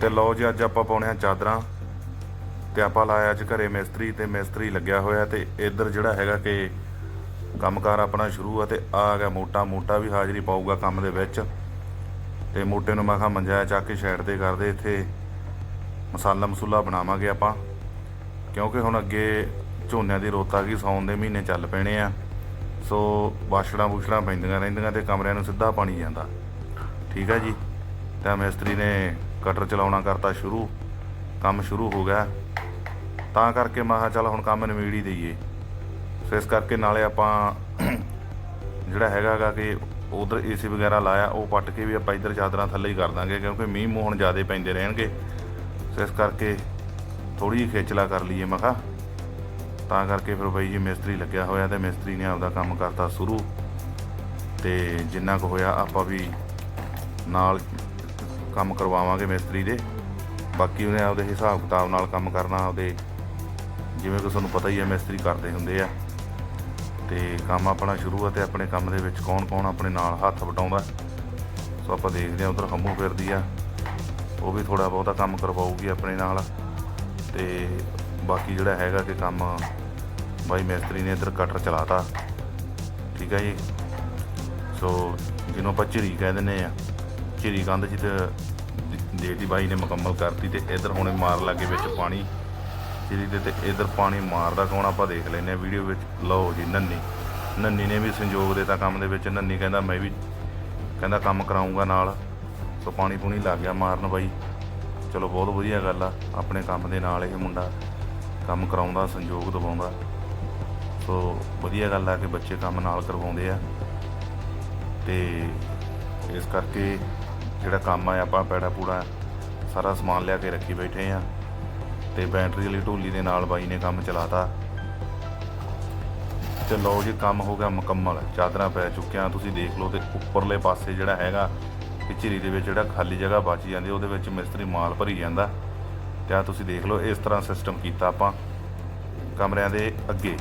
ਤੇ ਲਓ ਜੀ, ਅੱਜ ਆਪਾਂ ਪਾਉਣੇ ਆ ਚਾਦਰਾਂ ਤੇ ਆਪਾਂ ਲਾਇਆ ਅੱਜ ਘਰੇ ਮਿਸਤਰੀ ਤੇ ਮਿਸਤਰੀ ਲੱਗਿਆ ਹੋਇਆ ਤੇ ਇੱਧਰ ਜਿਹੜਾ ਹੈਗਾ ਕਿ ਕੰਮਕਾਰ ਆਪਣਾ ਸ਼ੁਰੂ ਆ ਤੇ ਆ ਗਿਆ ਮੋਟਾ ਮੋਟਾ ਵੀ ਹਾਜ਼ਰੀ ਪਾਊਗਾ ਕੰਮ ਦੇ ਵਿੱਚ। ਤੇ ਮੋਟੇ ਨੂੰ ਮੈਂ ਕਿਹਾ ਮੰਜਾ ਚੱਕ ਕੇ ਸਾਈਡ ਤੇ ਕਰਦੇ ਇੱਥੇ ਮਸਾਲਾ ਮਸੂਲਾ ਬਣਾਵਾਂਗੇ ਆਪਾਂ। ਕਿਉਂਕਿ ਹੁਣ ਅੱਗੇ ਝੋਨਿਆਂ ਦੀ ਰੋਤ ਆ ਗਈ ਸੌਣ ਦੇ ਮਹੀਨੇ ਚੱਲ ਪੈਣੇ ਆ। ਸੋ ਵਾਸ਼ੜਾਂ ਬੂਸ਼ੜਾਂ ਪੈਂਦੀਆਂ ਰਹਿੰਦੀਆਂ ਤੇ ਕਮਰਿਆਂ ਨੂੰ ਸਿੱਧਾ ਪਾਣੀ ਜਾਂਦਾ। ਠੀਕ ਹੈ ਜੀ? ਤਾਂ ਮਿਸਤਰੀ ਨੇ ਕਟਰ ਚਲਾਉਣਾ ਕਰਤਾ ਸ਼ੁਰੂ, ਕੰਮ ਸ਼ੁਰੂ ਹੋ ਗਿਆ। ਤਾਂ ਕਰਕੇ ਮੈਂ ਕਿਹਾ ਚੱਲ ਹੁਣ ਕੰਮ ਨਿਬੇੜ ਹੀ ਦਈਏ। ਸੋ ਇਸ ਕਰਕੇ ਨਾਲੇ ਆਪਾਂ ਜਿਹੜਾ ਹੈਗਾਗਾ ਕਿ ਉਧਰ ਏਸੀ ਵਗੈਰਾ ਲਾਇਆ, ਉਹ ਪੱਟ ਕੇ ਵੀ ਆਪਾਂ ਇੱਧਰ ਚਾਦਰਾਂ ਥੱਲੇ ਹੀ ਕਰ ਦਾਂਗੇ, ਕਿਉਂਕਿ ਮੀਂਹ ਮੂੰਹ ਹੁਣ ਜ਼ਿਆਦਾ ਪੈਂਦੇ ਰਹਿਣਗੇ। ਸੋ ਇਸ ਕਰਕੇ ਥੋੜੀ ਜਿਹੀ ਖੇਚਲਾ ਕਰ ਲਈਏ ਮਖਾ ਤਾਂ ਕਰਕੇ ਫਿਰ ਬਾਈ ਜੀ ਮਿਸਤਰੀ ਲੱਗਿਆ ਹੋਇਆ ਤੇ ਮਿਸਤਰੀ ਨੇ ਆਪਦਾ ਕੰਮ ਕਰਤਾ ਸ਼ੁਰੂ। ਤੇ ਜਿੰਨਾ ਕੁ ਹੋਇਆ ਆਪਾਂ ਵੀ ਨਾਲ ਕੰਮ ਕਰਵਾਵਾਂਗੇ ਮਿਸਤਰੀ ਦੇ। ਬਾਕੀ ਉਹਨੇ ਆਪਦੇ ਹਿਸਾਬ ਕਿਤਾਬ ਨਾਲ ਕੰਮ ਕਰਨਾ, ਆਪਦੇ ਜਿਵੇਂ ਕਿ ਤੁਹਾਨੂੰ ਪਤਾ ਹੀ ਹੈ ਮਿਸਤਰੀ ਕਰਦੇ ਹੁੰਦੇ ਆ। ਤੇ ਕੰਮ ਆਪਣਾ ਸ਼ੁਰੂ ਆ ਤੇ ਆਪਣੇ ਕੰਮ ਦੇ ਵਿੱਚ ਕੌਣ ਕੌਣ ਆਪਣੇ ਨਾਲ ਹੱਥ ਵਟਾਉਂਦਾ। ਸੋ ਆਪਾਂ ਦੇਖਦੇ ਹਾਂ ਉਧਰ ਹੰਮੂ ਫਿਰਦੀ ਆ। ਉਹ ਵੀ ਥੋੜਾ ਬਹੁਤਾ ਕੰਮ ਕਰਵਾਊਗੀ ਆਪਣੇ ਨਾਲ। ਤੇ ਬਾਕੀ ਜਿਹੜਾ ਹੈਗਾ ਕਿ ਕੰਮ ਬਾਈ ਮਿਸਤਰੀ ਨੇ ਇੱਧਰ ਕਟਰ ਚਲਾਤਾ। ਠੀਕ ਹੈ ਜੀ? ਸੋ ਜਿਹਨੂੰ ਆਪਾਂ ਝਿਰੀ ਕਹਿ ਦਿੰਦੇ ਆ। ਝਿਰੀ ਕੰਧ ਜਿੱਤੇ ਦੇਤੀ ਬਾਈ ਨੇ ਮੁਕੰਮਲ ਕਰਤੀ ਤੇ ਇੱਧਰ ਹੁਣੇ ਮਾਰ ਲੱਗੇ ਵਿੱਚ ਪਾਣੀ। ਝਿਰੀ ਦੇ ਤੇ ਇੱਧਰ ਪਾਣੀ ਮਾਰਦਾ ਕੌਣ ਆਪਾਂ ਦੇਖ ਲੈਨੇ ਆ ਵੀਡੀਓ ਵਿੱਚ। ਲਓ ਜੀ ਨੰਨੀ। ਨੰਨੀ ਨੇ ਵੀ ਸੰਯੋਗ ਦਿੱਤਾ ਕੰਮ ਦੇ ਵਿੱਚ। ਨੰਨੀ ਕਹਿੰਦਾ ਮੈਂ ਵੀ ਕਹਿੰਦਾ ਕੰਮ ਕਰਾਉਂਗਾ ਨਾਲ। ਸੋ ਪਾਣੀ ਪੂਣੀ ਲੱਗ ਗਿਆ ਮਾਰਨ ਬਾਈ। ਚਲੋ ਬਹੁਤ ਵਧੀਆ ਗੱਲ ਆ। ਆਪਣੇ ਕੰਮ ਦੇ ਨਾਲ ਇਹ ਮੁੰਡਾ ਕੰਮ ਕਰਾਉਂਦਾ ਸੰਯੋਗ ਦਿਵਾਉਂਦਾ। ਸੋ ਵਧੀਆ ਗੱਲ ਆ ਕਿ ਬੱਚੇ ਕੰਮ ਨਾਲ ਕਰਵਾਉਂਦੇ ਆ। ਤੇ ਇਸ ਕਰਕੇ ਜਿਹੜਾ ਕੰਮ ਆ, ਆਪਾਂ ਪੈੜਾ ਪੂੜਾ ਸਾਰਾ ਸਮਾਨ ਲਿਆ ਕੇ ਰੱਖੀ ਬੈਠੇ ਆ। ਤੇ ਬੈਟਰੀ ਵਾਲੀ ਢੋਲੀ ਦੇ ਨਾਲ ਬਾਈ ਨੇ ਕੰਮ ਚਲਾਤਾ। ਤੇ ਲਓ ਜੀ, ਕੰਮ ਹੋ ਗਿਆ ਮੁਕੰਮਲ। ਚਾਦਰਾਂ ਪੈ ਚੁੱਕੀਆਂ, ਤੁਸੀਂ ਦੇਖ ਲਓ ਤੇ ਉੱਪਰਲੇ ਪਾਸੇ ਜਿਹੜਾ ਹੈਗਾ ਪਿਚਰੀ ਦੇ ਵਿੱਚ ਜਿਹੜਾ ਖਾਲੀ ਜਗ੍ਹਾ ਬਚ ਜਾਂਦੀ, ਉਹਦੇ ਵਿੱਚ ਮਿਸਤਰੀ ਮਾਲ ਭਰੀ ਜਾਂਦਾ। ਤੇ ਆ ਤੁਸੀਂ ਦੇਖ ਲਓ, ਇਸ ਤਰ੍ਹਾਂ ਸਿਸਟਮ ਕੀਤਾ ਆਪਾਂ ਕਮਰਿਆਂ ਦੇ ਅੱਗੇ।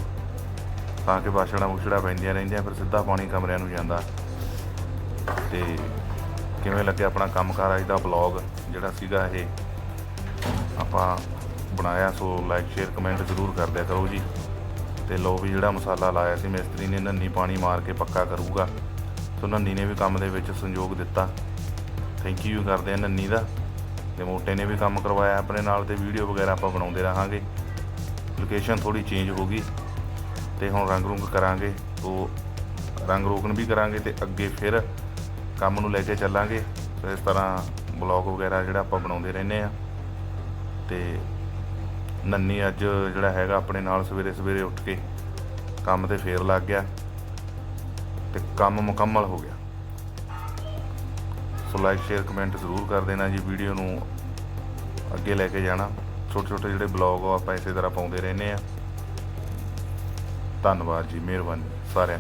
ਤਾਂ ਕਿ ਬਾਸ਼ੜਾ ਬੁਸ਼ੜਾ ਪੈਂਦੀਆਂ ਰਹਿੰਦੀਆਂ, ਫਿਰ ਸਿੱਧਾ ਪਾਣੀ ਕਮਰਿਆਂ ਨੂੰ ਜਾਂਦਾ। ਤੇ ਕਿਵੇਂ ਲੱਗਿਆ ਆਪਣਾ ਕੰਮਕਾਰ ਅੱਜ ਦਾ ਬਲੌਗ ਜਿਹੜਾ ਸੀਗਾ ਇਹ? ਆਪਾਂ ਬਣਾਇਆ, ਸੋ ਲਾਈਕ ਸ਼ੇਅਰ ਕਮੈਂਟ ਜ਼ਰੂਰ ਕਰ ਦਿਆ ਕਰੋ ਜੀ। ਤੇ ਲੋ ਵੀ ਜਿਹੜਾ ਮਸਾਲਾ ਲਾਇਆ ਸੀ ਮਿਸਤਰੀ ਨੇ, ਨੰਨੀ ਪਾਣੀ ਮਾਰ ਕੇ ਪੱਕਾ ਕਰੂਗਾ। ਸੋ ਨੰਨੀ ਨੇ ਵੀ ਕੰਮ ਦੇ ਵਿੱਚ ਸੰਯੋਗ ਦਿੱਤਾ। ਥੈਂਕ ਯੂ ਕਰਦੇ ਆ ਨੰਨੀ ਦਾ। ਤੇ ਮੋਟੇ ਨੇ ਵੀ ਕੰਮ ਕਰਵਾਇਆ ਆਪਣੇ ਨਾਲ ਤੇ ਵੀਡੀਓ ਵਗੈਰਾ ਆਪਾਂ ਬਣਾਉਂਦੇ ਰਹਾਂਗੇ। ਲੋਕੇਸ਼ਨ ਥੋੜੀ ਚੇਂਜ ਹੋ ਗਈ। ਤੇ ਹੁਣ ਰੰਗ ਰੁੰਗ ਕਰਾਂਗੇ। ਸੋ ਰੰਗ ਰੋਗਨ ਵੀ ਕਰਾਂਗੇ ਤੇ ਅੱਗੇ ਫਿਰ ਕੰਮ ਨੂੰ ਲੈ ਕੇ ਚੱਲਾਂਗੇ। ਤੇ ਇਸ ਤਰ੍ਹਾਂ ਬਲੌਗ ਵਗੈਰਾ ਜਿਹੜਾ ਆਪਾਂ ਬਣਾਉਂਦੇ ਰਹਿੰਦੇ ਆ ਤੇ ਨੰਨੀ ਅੱਜ ਜਿਹੜਾ ਹੈਗਾ ਆਪਣੇ ਨਾਲ ਸਵੇਰੇ ਸਵੇਰੇ ਉੱਠ ਕੇ ਕੰਮ ਤੇ ਫੇਰ ਲੱਗ ਗਿਆ। ਤੇ ਕੰਮ ਮੁਕੰਮਲ ਹੋ ਗਿਆ। ਸੋ ਲਾਈਕ ਸ਼ੇਅਰ ਕਮੈਂਟ ਜ਼ਰੂਰ ਕਰ ਦੇਣਾ ਜੀ ਵੀਡੀਓ ਨੂੰ। ਅੱਗੇ ਲੈ ਕੇ ਜਾਣਾ। ਛੋਟੇ ਛੋਟੇ ਜਿਹੜੇ ਬਲੌਗ ਆ ਆਪਾਂ ਇਸੇ ਤਰ੍ਹਾਂ ਪਾਉਂਦੇ ਰਹਿੰਦੇ ਆ ਧੰਨਵਾਦ ਜੀ, ਮਿਹਰਬਾਨੀ ਸਾਰਿਆਂ